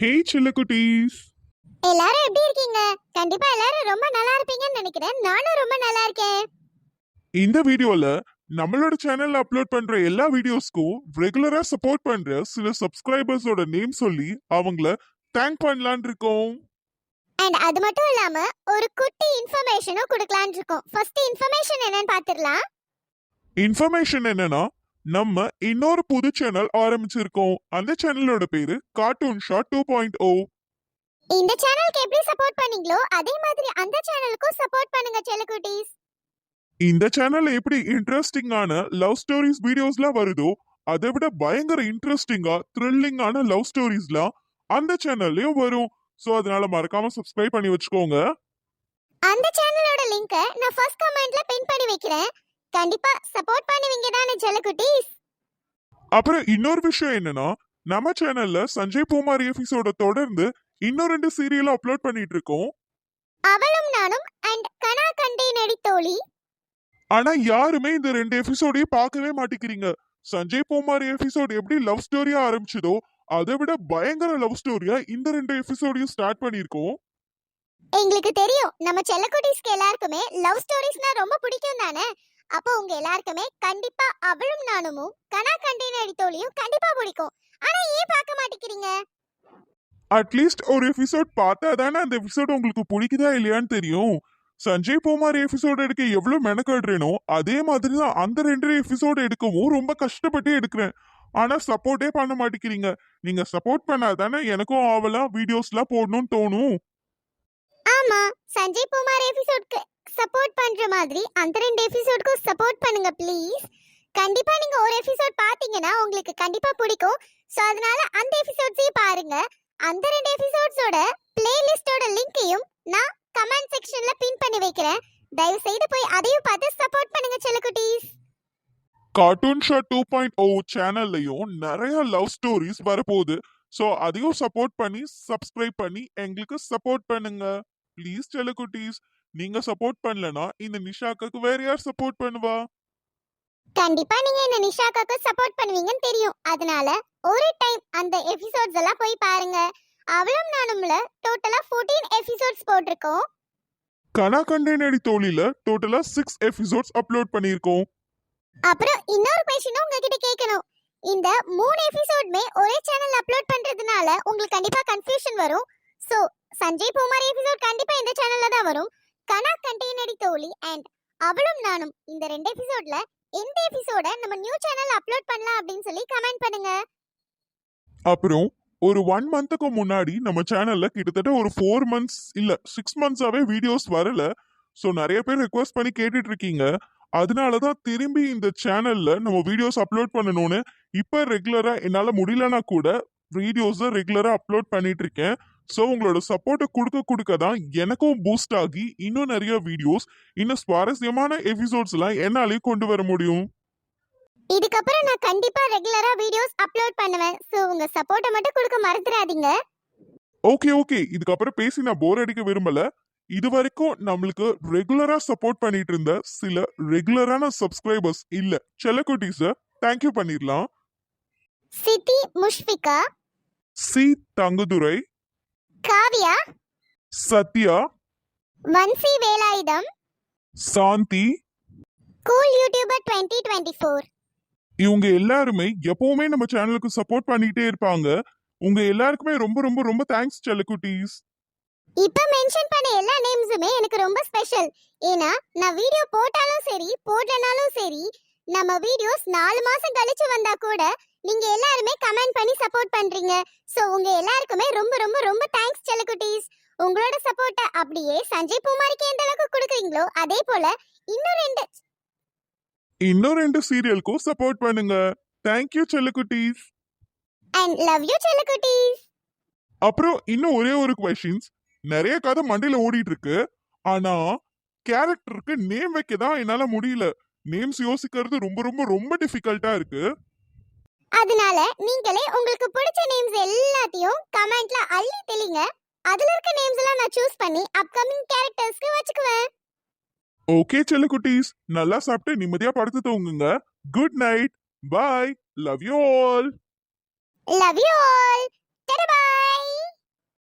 ஹே சில்லக்குட்டீஸ் எல்லாரும் எப்படி இருக்கீங்க? கண்டிப்பா எல்லாரும் ரொம்ப நல்லா இருப்பீங்கன்னு நினைக்கிறேன். நானும் ரொம்ப நல்லா இருக்கேன். இந்த வீடியோல நம்மளோட சேனல்ல அப்லோட் பண்ற எல்லா வீடியோஸ்க்கும் ரெகுலரா சப்போர்ட் பண்ற சில சப்ஸ்கிரைபர்ஸோட நேம் சொல்லி அவங்கள தேங்க் பண்ணலான் இருக்கோம். அண்ட் அது மட்டும் இல்லாம ஒரு குட்டி இன்ஃபர்மேஷனும் கொடுக்கலாம்னு இருக்கோம். ஃபர்ஸ்ட் இன்ஃபர்மேஷன் என்னன்னு பாத்துடலாம் இன்ஃபர்மேஷன் என்னன்னா நம்ம இன்னொரு புது சேனல் ஆரம்பிச்சிருக்கோம். அந்த சேனலோட பேரு cartoon shot two point o இந்த சேனலுக்கு எப்படி சப்போர்ட் பண்ணீங்களோ அதே மாதிரி அந்த சேனலுக்கும் சப்போர்ட் பண்ணுங்க செல்லக்குட்டீஸ் இந்த சேனல்ல எப்படி இன்ட்ரெஸ்டிங்கான லவ் ஸ்டோரிஸ் வீடியோஸ்லாம் வருதோ அதை விட பயங்கர இன்ட்ரெஸ்டிங்கா த்ரில்லிங்கான லவ் ஸ்டோரிஸ்லாம் அந்த சேனல்லயும் வரும். ஸோ அதனால மறக்காம சப்ஸ்கிரைப் பண்ணி வச்சுக்கோங்க. அந்த சேனலோட லிங்கை நான் ஃபர்ஸ்ட் கமெண்ட்ல பின் பண்ணி வைக்கிறேன். கண்டிப்பா சப்போர்ட் பண்ணுவீங்க தானே செல்லக்குட்டீஸ். அப்புறம் இன்னொரு விஷயம் என்னன்னா நம்ம சேனல்ல சஞ்சய் பூமாரி எபிசோட தொடர்ந்து இன்னும் ரெண்டு சீரியல் அப்லோட் பண்ணிட்டு இருக்கோம். அவளும் நானும் அண்ட் கனா கண்டே நடித்தோழி ஆனா யாருமே இந்த ரெண்டு எபிசோடையும் பார்க்கவே மாட்டேங்கிறீங்க. சஞ்சய் பூமாரி எபிசோட் எப்படி லவ் ஸ்டோரியா ஆரம்பிச்சதோ அதை விட பயங்கர லவ் ஸ்டோரியா இந்த ரெண்டு எபிசோடையும் ஸ்டார்ட் பண்ணியிருக்கோம். எங்களுக்கு தெரியும் நம்ம செல்லக்குட்டீஸ்க்கு எல்லாருக்குமே லவ் ஸ்டோரிஸ்னா ரொம்ப பிடிக்கும் தானே அப்போ உங்க எல்லாருக்குமே கண்டிப்பா அவளும் நானுமும் கனா கண்டே நடித்தோழியும் கண்டிப்பா பிடிக்கும். ஆனா ஏன் பார்க்க மாட்டேங்கிறீங்க? அட்லீஸ்ட் ஒரு எபிசோட் பார்த்தா தானே அந்த எபிசோட் உங்களுக்கு பிடிக்குதா இல்லையான்னு தெரியும். சஞ்சய் பூமாரி எபிசோட் எடுக்க எவ்வளவு மெனக்கடுறேனோ அதே மாதிரி தான் அந்த ரெண்டு எபிசோட் எடுக்கவும் ரொம்ப கஷ்டப்பட்டு எடுக்கிறேன். ஆனா சப்போர்ட்டே பண்ண மாட்டேங்கிறீங்க. நீங்க சப்போர்ட் பண்ணாதானே எனக்கும் ஆவலாம் வீடியோஸ்லாம் போடணும்னு தோணும். ஆமா சஞ்சய் குமார் எபிசோட்க்கு சப்போர்ட் பண்ற மாதிரி அந்த ரெண்டு எபிசோட்க்கும் சப்போர்ட் பண்ணுங்க ப்ளீஸ் கண்டிப்பா நீங்க ஒரு எபிசோட் பாத்தீங்கன்னா உங்களுக்கு கண்டிப்பா பிடிக்கும். சோ அதனால அந்த எபிசோட்ஸையும் பாருங்க. அந்த ரெண்டு எபிசோட்ஸோட பிளேலிஸ்டோட லிங்கையும் நான் கமெண்ட் செக்ஷன்ல பின் பண்ணி வைக்கிறேன். தயவு செய்து போய் அதையும் பார்த்து சப்போர்ட் பண்ணுங்க செல்லக்குட்டீஸ். Cartoon show two point o சேனல்லையும் நிறைய லவ் ஸ்டோரிஸ் வரப்போகுது. ஸோ அதையும் சப்போர்ட் பண்ணி சப்ஸ்கிரைப் பண்ணி எங்களுக்கு சப்போர்ட் பண்ணுங்க. ப்ளீஸ் செல்லக்குட்டீஸ். நீங்க சப்போர்ட் பண்ணலனா இந்த நிஷாக்காக்கு வேற யார் சப்போர்ட் பண்ணுவா? கண்டிப்பா நீங்க என்ன நிஷாக்காக்கு சப்போர்ட் பண்ணுவீங்கன்னு தெரியும். அதனால ஒரு டைம் அந்த எபிசோட்ஸ் எல்லாம் போய் பாருங்க. அவளும் நானும்ல டோட்டலா 14 எபிசோட்ஸ் போட்டிருக்கோம். கனா கண்டேனடி தோழில டோட்டலா சிக்ஸ் எபிசோட்ஸ் அப்லோட் பண்ணியிருக்கோம். அப்புறம் இன்னொரு கொஸ்டினும் உங்ககிட்ட கேட்கணும். இந்த மூணு எபிசோட்மே ஒரே சேனல் அப்லோட் பண்றதுனால உங்களுக்கு கண்டிப்பா கன்ஃபியூஷன் வரும். சோ சஞ்சய் பூமாரி எபிசோட் கண்டிப்பா இந்த சேனல்ல தான் வரும். கனா கண்டெய்னரி தோழி அண்ட் அவளும் நானும் இந்த ரெண்டு எபிசோட்ல எந்த எபிசோட நம்ம நியூ சேனல் அப்லோட் பண்ணலாம் அப்படின்னு சொல்லி கமெண்ட் பண்ணுங்க. அப்புறம் ஒரு ஒன் மந்த்துக்கு முன்னாடி நம்ம சேனல்ல கிட்டத்தட்ட ஒரு ஃபோர் மந்த்ஸ் இல்ல சிக்ஸ் மந்த்ஸாவே வீடியோஸ் வரல. ஸோ நிறைய பேர் ரெக்வஸ்ட் பண்ணி கேட்டுட்டு இருக்கீங்க. அதனால தான் திரும்பி இந்த சேனல்ல நம்ம வீடியோஸ் அப்லோட் பண்ணணும்னு இப்போ ரெகுலரா என்னால முடியலனா கூட வீடியோஸ் ரெகுலரா அப்லோட் பண்ணிட்டு இருக்கேன். ஸோ உங்களோட சப்போர்ட்டை கொடுக்க கொடுக்க தான் எனக்கும் பூஸ்ட் ஆகி இன்னும் நிறைய வீடியோஸ் இன்னும் சுவாரஸ்யமான எபிசோட்ஸ் எல்லாம் என்னாலே கொண்டு வர முடியும். இதுக்கப்புறம் நான் கண்டிப்பா ரெகுலரா வீடியோஸ் அப்லோட் பண்ணுவேன். சோ உங்க சப்போர்ட்டை மட்டும் கொடுக்க மறந்துடாதீங்க. ஓகே ஓகே இதுக்கப்புறம் பேசி நான் போர் அடிக்க விரும்பல. இது வரைக்கும் நம்மளுக்கு ரெகுலரா சப்போர்ட் பண்ணிட்டு இருந்த சில ரெகுலரான சப்ஸ்கிரைபர்ஸ் இல்ல. செல்லக்குட்டீஸ தேங்க்யூ பண்ணிடலாம் Sithi Mushfika. C Thangadurai. Kavya? Sathya? Vamsi Velayudham? Shanthi? Cool YouTuber twenty twenty four. இவங்க எல்லாருமே எப்பவுமே நம்ம சேனலுக்கு சப்போர்ட் பண்ணிட்டே இருப்பாங்க. உங்க எல்லாருக்குமே ரொம்ப ரொம்ப ரொம்ப தேங்க்ஸ் செல்லக்குட்டீஸ் இப்ப மென்ஷன் பண்ண எல்லா நேம்ஸுமே எனக்கு ரொம்ப ஸ்பெஷல் ஏன்னா நான் வீடியோ போட்டாலும் சரி போடலனாலும் சரி நம்ம வீடியோஸ் நாலு மாசம் கழிச்சு வந்தா கூட நீங்க எல்லாருமே கமெண்ட் பண்ணி சப்போர்ட் பண்றீங்க. சோ உங்க எல்லாருக்குமே ரொம்ப ரொம்ப ரொம்ப தேங்க்ஸ் செல்லக்குட்டீஸ். உங்களோட சப்போர்ட்டை அப்படியே சஞ்சய் பூமாரிக்கு எந்த அளவுக்கு கொடுக்குறீங்களோ அதே போல இன்னும் ரெண்டு இன்னும் ரெண்டு சீரியலுக்கும் சப்போர்ட் பண்ணுங்க. தேங்க்யூ செல்லக்குட்டீஸ். அண்ட் லவ் யூ செல்லக்குட்டீஸ். அப்புறம் இன்னும் ஒரே ஒரு கொஸ்டின்ஸ் நிறைய கதை மண்டையில ஓடிட்டு இருக்கு. ஆனா கேரக்டருக்கு நேம் வைக்க தான் என்னால முடியல. நேம்ஸ் யோசிக்கிறது ரொம்ப ரொம்ப ரொம்ப டிஃபிகல்ட்டா இருக்கு. அதனால நீங்களே உங்களுக்கு பிடிச்ச நேம்ஸ் எல்லாத்தையும் கமெண்ட்ல அள்ளி தெளிங்க. அதுல இருக்க நேம்ஸ் எல்லாம் நான் சூஸ் பண்ணி அப்கமிங் கேரக்டர்ஸ்க்கு வச்சுக்குவேன். ஓகே செல்லக்குட்டீஸ். நல்லா சாப்பிட்டு நிம்மதியா படுத்து தூங்குங்க. Good night bye love you all love you all bye